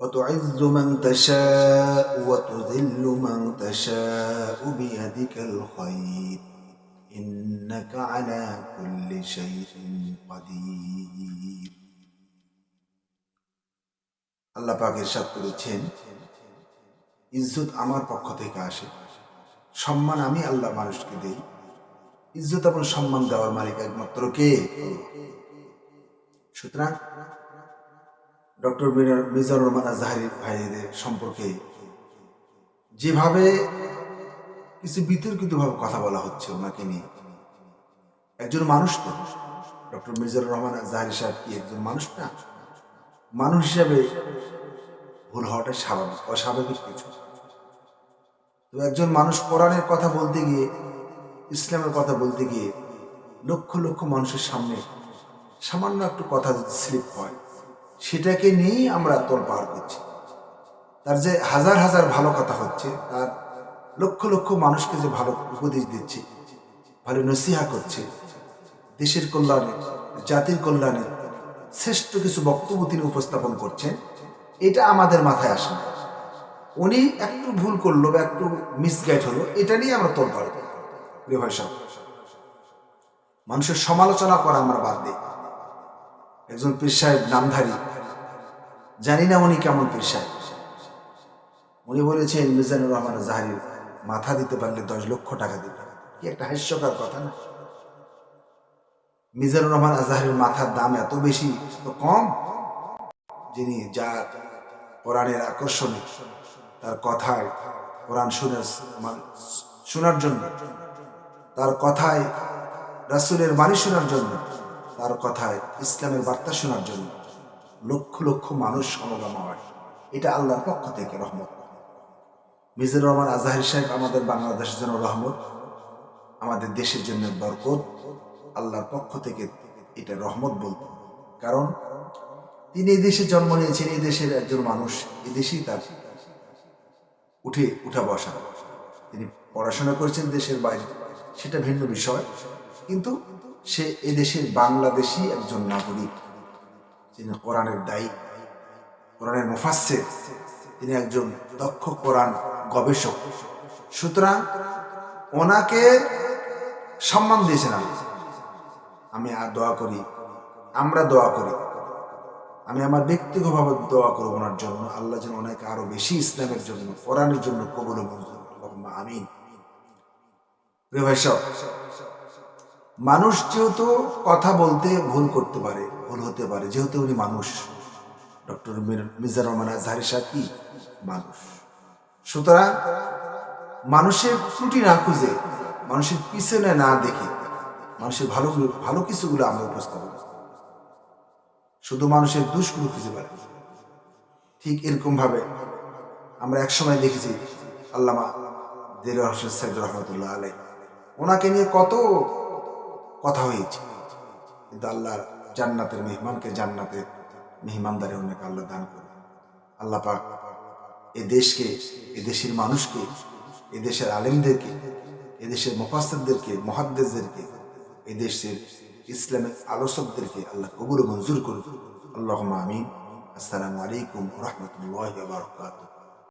وتعز من تشاء وتذل من تشاء بيدك الخير إنك على كل شيء قدير আল্লাহ পাক ইরশাদ করেছেন ইজ্জত আমার পক্ষ থেকে আসে সম্মান আমি আল্লাহ মানুষকে দেই ইজ্জত এবং সম্মান দেওয়ার মালিক একমাত্র কে সুতরাং ডক্টর মিজানুর রহমান আজহারি ভাইদের সম্পর্কে যেভাবে কিছু বিতর্কিতভাবে কথা বলা হচ্ছে ওনাকে নিয়ে। একজন মানুষ তো। ডক্টর মিজানুর রহমান আজহারি সাহেব কি একজন মানুষ না? মানুষ হিসাবে ভুল হওয়াটা স্বাভাবিক, অস্বাভাবিক কিছু। তো একজন মানুষ কোরআনের কথা বলতে গিয়ে, ইসলামের কথা বলতে গিয়ে লক্ষ লক্ষ মানুষের সামনে সামান্য একটু কথা যদি স্লিপ হয় সেটাকে নিয়েই আমরা তোল পার করছি। তার যে হাজার হাজার ভালো কথা হচ্ছে, তার লক্ষ লক্ষ মানুষকে যে ভালো উপদেশ দিচ্ছে, ভালো নসিহা করছে, দেশের কল্যাণে, জাতির কল্যাণে শ্রেষ্ঠ কিছু বক্তব্য তিনি উপস্থাপন করছেন, এটা আমাদের মাথায় আসে না। উনি একটু ভুল করল বা একটু মিসগাইড হলো, এটা নিয়ে আমরা তোল পার প্রিয় ভাই মানুষের সমালোচনা করা আমরা বাদ দিই। একজন পীর সাহেব নামধারী জানি না উনি কেমন পীর সাহেব উনি বলেছেন, মিজানুর রহমান জাহারির মাথা দিতে পারলে দশ লক্ষ টাকা দিবে। কি একটা হাস্যকর কথা না? মিজানুর রহমান আজহারের মাথার দাম এত বেশি তো কম? যিনি যা কোরআনের আকর্ষণে তার কথায় কোরআন শুনে শোনার জন্য, তার কথায় রাসুলের বাণী শোনার জন্য, তার কথায় ইসলামের বার্তা শোনার জন্য লক্ষ লক্ষ মানুষ সমাগম হয়। এটা আল্লাহর পক্ষ থেকে রহমত। মিজুর রহমান আজাহির সাহেব আমাদের বাংলাদেশের জন্য রহমত, আমাদের দেশের জন্য বরকত। আল্লাহর পক্ষ থেকে এটা রহমত বলতে। কারণ তিনি দেশে জন্ম নিয়েছেন, এই দেশের একজন মানুষ এই দেশেই তার উঠে, উঠা বসা। তিনি পড়াশোনা করেছেন দেশের বাইরে, সেটা ভিন্ন বিষয়। কিন্তু সে এদেশের বাংলাদেশি একজন নাগরিক। যিনি কোরআনের দায়ী। কোরআনের মুফাসের তিনি একজন দক্ষ কোরআন গবেষক। সুতরাং ওনাকে সম্মান দিয়েছেন আমি। আর দোয়া করি, আমরা দোয়া করি। আমি আমার ব্যক্তিগতভাবে দোয়া করব ওনার জন্য। আল্লাহ যেন ওনাকে আরও বেশি ইসলামের জন্য, কোরআনের জন্য কবুল মঞ্জুর আমিন। ভাই মানুষ যেহেতু কথা বলতে ভুল করতে পারে, ভুল হতে পারে, যেহেতু উনি মানুষ। ডক্টর মির্জা রহমান আজহারি কি? মানুষ। সুতরাং মানুষের ত্রুটি না খুঁজে, মানুষের পিছনে না দেখে, মানুষের ভালো ভালো কিছুগুলো আমরা উপস্থাপন শুধু মানুষের দুষ্গুলো খুঁজে পারে ঠিক এরকম ভাবে আমরা একসময় দেখেছি আল্লামা দিল হোসেন সাইদ রহমতুল্লাহ আলাই ওনাকে নিয়ে কত কথা হয়েছে। কিন্তু আল্লাহর জান্নাতের মেহমানকে জান্নাতের মেহমানদারে অনেক আল্লাহ দান করে আল্লাহ পাক এ দেশকে, এ দেশের মানুষকে, এ দেশের আলেমদেরকে, এ দেশের মুফাসদেরকে মহাদ্দেশদেরকে এ দেশের ইসলামের আলোচকদেরকে আল্লাহ কবুল মঞ্জুর করুন আল্লাহ আমিন। আসসালামু আলাইকুম রহমতুল্লাহ বারকাতুহ।